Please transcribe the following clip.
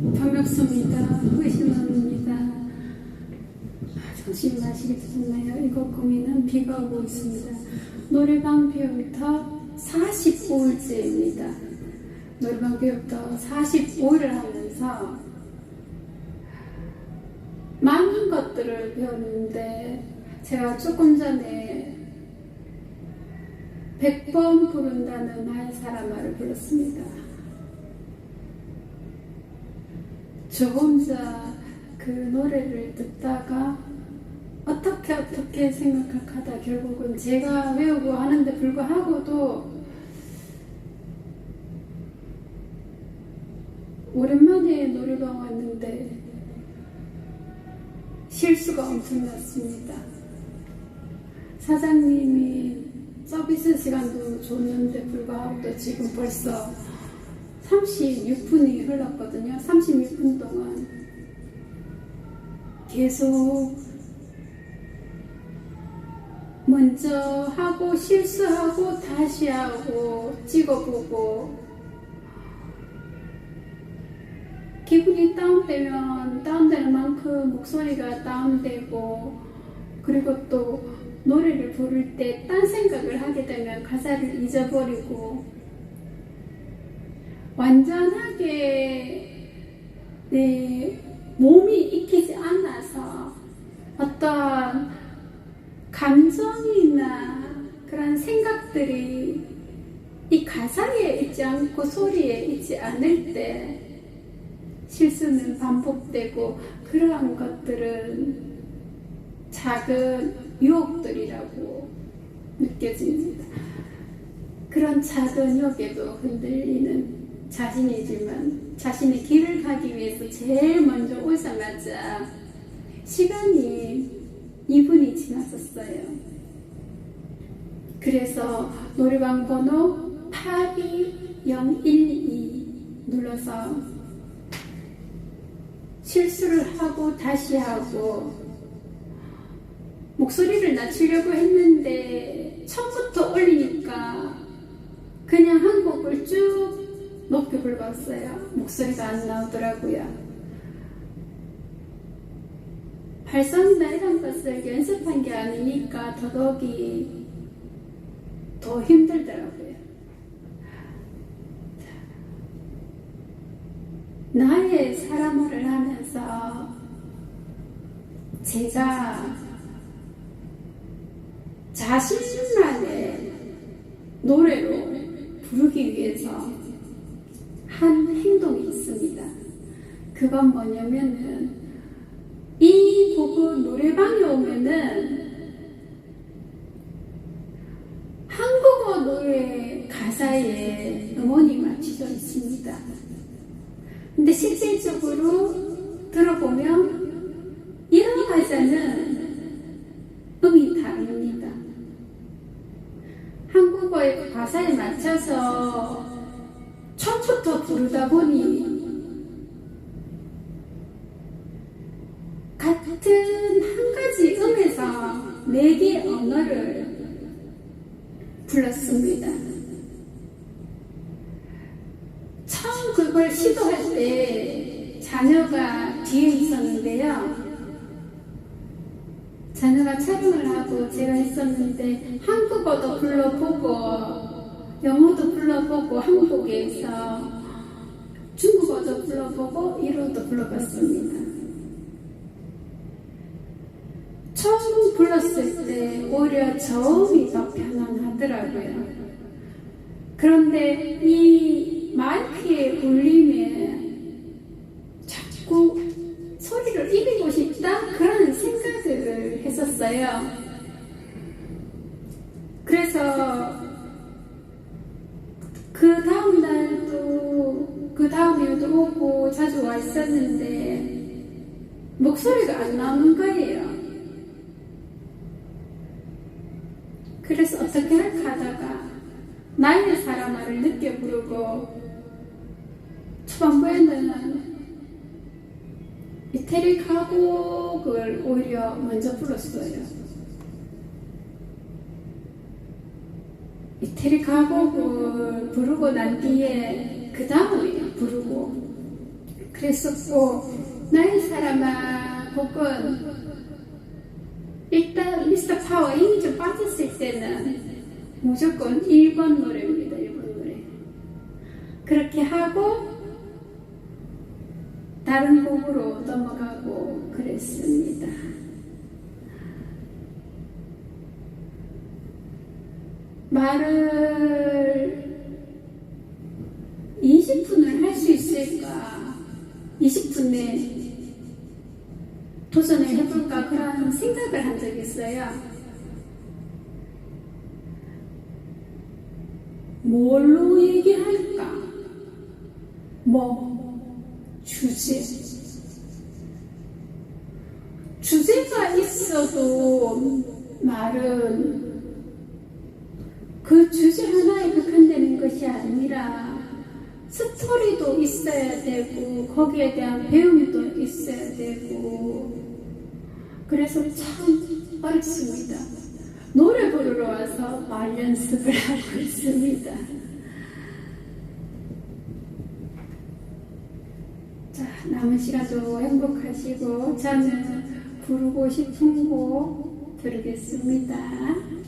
반갑습니다. 의심합니다. 정신 마시게 되셨나요? 이곳 고민은 비가 오고 있습니다. 노래방 비부터 45일째입니다. 노래방 비부터 45일을 하면서 많은 것들을 배웠는데 제가 조금 전에 100번 부른다는 나의 사람아를 불렀습니다. 저 혼자 그 노래를 듣다가 어떻게 어떻게 생각하다 결국은 제가 외우고 하는데 불구하고도 오랜만에 노래방 왔는데 실수가 엄청났습니다. 사장님이 서비스 시간도 줬는데 불구하고도 지금 벌써 36분이 흘렀거든요. 36분 동안. 계속 먼저 하고 실수하고 다시 하고 찍어보고. 기분이 다운되면 다운되는 만큼 목소리가 다운되고 그리고 또 노래를 부를 때 딴 생각을 하게 되면 가사를 잊어버리고 완전하게 내 몸이 익히지 않아서 어떤 감정이나 그런 생각들이 이 가사에 있지 않고 소리에 있지 않을 때 실수는 반복되고 그러한 것들은 작은 유혹들이라고 느껴집니다. 그런 작은 유혹에도 흔들리는 자신이지만 자신의 길을 가기 위해서 제일 먼저 오자마자 시간이 2분이 지났었어요. 그래서 노래방 번호 82012 눌러서 실수를 하고 다시 하고 목소리를 낮추려고 했는데 처음부터 올리니까 그냥 한 곡을 쭉 높이 불렀어요. 목소리가 안 나오더라고요. 발성이나 이런 것을 연습한 게 아니니까 더더욱이 더 힘들더라고요. 나의 사람을 하면서 제가 자신만의 노래로 부르기 위해서 한 행동이 있습니다. 그건 뭐냐면은 이 곡은 노래방에 오면은 한국어 노래 가사에 음원이 맞춰져 있습니다. 근데 실질적으로 들어보면 이런 가사는 음이 다릅니다. 한국어의 가사에 맞춰서 처음부터 부르다 보니 같은 한 가지 음에서 네 개의 언어를 불렀습니다. 처음 그걸 시도할 때 자녀가 뒤에 있었는데요. 자녀가 촬영을 하고 제가 했었는데 한국어도 불러보고 영어도 불러보고 한국에서 중국어도 불러보고 일어도 불러봤습니다. 처음 불렀을 때 오히려 저음이 더 편안하더라고요. 그런데 이 마이크에 울림에 그 다음 날도 그 다음 일도 오고 자주 와 있었는데 목소리가 안 나오는 거예요. 그래서 어떻게 할까 하다가 나의 사람을 늦게 부르고 초반부에는 이태리 가곡을 오히려 먼저 불렀어요. 이태리 가곡을 부르고 난 뒤에 그 다음에 부르고 그 그랬었고 나의 사람아 곡은 일단 미스터 파워 힘이 좀 빠졌을 때는 무조건 1번 노래입니다. 1번 노래. 그렇게 하고 다른 곡으로 넘어가고 그랬습니다. 말을 20분을 할 수 있을까? 20분 내 도전을 해볼까? 그런 생각을 한 적이 있어요. 뭘로 얘기할까? 뭐, 주제. 주제가 있어도 말은 그 주제 하나에 국한되는 것이 아니라 스토리도 있어야 되고 거기에 대한 배움도 있어야 되고 그래서 참 어렵습니다. 노래 부르러 와서 말 연습을 하고 있습니다. 자, 남은 시간도 행복하시고 저는 부르고 싶은 곡 들으겠습니다.